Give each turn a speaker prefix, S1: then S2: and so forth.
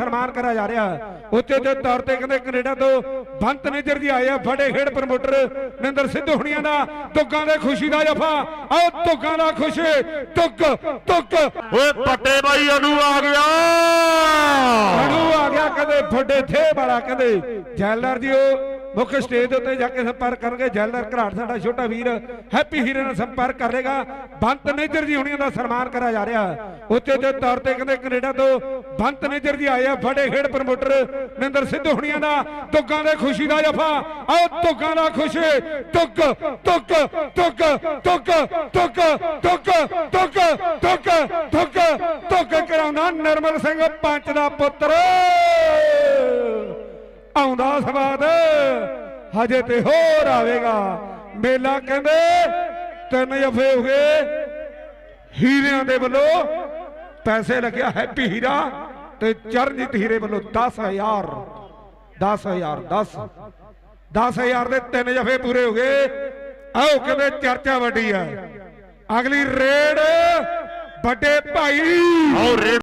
S1: ਸਨਮਾਨ ਕਰਿਆ ਜਾ ਰਿਹਾ। ਉੱਤੇ ਤੇ ਤੌਰ ਤੇ ਕਹਿੰਦੇ ਕੈਨੇਡਾ ਤੋਂ ਬੰਤ ਨੇਜਰ ਜੀ ਆਏ ਆ ਫੜੇ ਖੇਡ ਪ੍ਰਮੋਟਰ ਨਿੰਦਰ ਸਿੱਧੂ ਹੁਣੀਆਂ ਦਾ ਤੁੱਕਾਂ ਦੇ ਖੁਸ਼ੀ ਦਾ ਜਫਾ। ਆਓ ਤੁੱਕਾਂ ਦਾ ਖੁਸ਼ ਤੁੱਕ ਤੁੱਕ
S2: ਓਏ ਪੱਟੇ ਬਾਈ ਅਨੂ ਆ ਗਿਆ।
S1: ਅਨੂ ਆ ਗਿਆ ਕਹਿੰਦੇ ਫੱਡੇ ਥੇ ਵਾਲਾ ਕਹਿੰਦੇ। ਜੈਲਰ ਜੀ ਉਹ ਮੁੱਖ ਸਟੇਜ ਦੇ ਉੱਤੇ ਜਾ ਕੇ ਸੰਪਰਕ ਕਰਨਗੇ। ਜੈਲਰ ਘਰਾਟ ਸਾਡਾ ਛੋਟਾ ਵੀਰ ਹੈਪੀ ਹੀਰੇ ਨਾਲ ਸੰਪਰਕ ਕਰੇਗਾ। ਬੰਤ ਨੇਜਰ ਜੀ ਹੁਣੀਆਂ ਦਾ ਸਨਮਾਨ ਕਰਿਆ ਜਾ ਰਿਹਾ। ਉੱਤੇ ਤੇ ਤੌਰ ਤੇ ਕਹਿੰਦੇ ਕੈਨੇਡਾ ਤੋਂ ਬੰਤ ਨੇਜਰ ਜੀ ਆਏ ਆ। ਫੜੇ ਖੇਡ ਪ੍ਰਮੋਟਰ ਨਿੰਦਰ ਸਿੱਧੂ ਹੁਣੀਆਂ ਦਾ। ਤੁੱਕਾਂ ਦੇ ਖੁਸ਼ੀ ਦਾ ਜਫਾ। ਆਓ ਤੁੱਕਾਂ ਦਾ ਖੁਸ਼ ਤੁੱਕ ਤੁੱਕ ਤੁੱਕ ਤੁੱਕ ਤੁੱਕ ਤੁੱਕ ਤੁੱਕ ਤੁੱਕ ਤੁੱਕ ਤੁੱਕ ਕਰਾਉਂਦਾ ਨਰਮਲ ਸਿੰਘ ਪੰਚ ਦਾ ਪੁੱਤਰ। ਆਉਂਦਾ ਸਵਾਦ। ਹਜੇ ਤੇ ਹੋਰ ਆਵੇਗਾ। ਮੇਲਾ ਕਹਿੰਦੇ ਤਿੰਨ ਜਫੇ ਹੋ ਗਏ। ਹੀਰਿਆਂ ਦੇ ਵੱਲੋਂ ਪੈਸੇ ਲੱਗਿਆ ਹੈਪੀ ਹੀਰਾ ਤੇ ਚਰਨਜੀਤ ਹੀਰੇ ਵੱਲੋਂ 10000 10000 10 10000 ਦੇ ਤਿੰਨ ਜਫੇ ਪੂਰੇ ਹੋ ਗਏ। ਆਓ ਕਹਿੰਦੇ ਚਰਚਾ ਵੱਡੀ ਆ ਅਗਲੀ ਰੇਡ ਵੱਡੇ ਭਾਈ।
S2: ਆਓ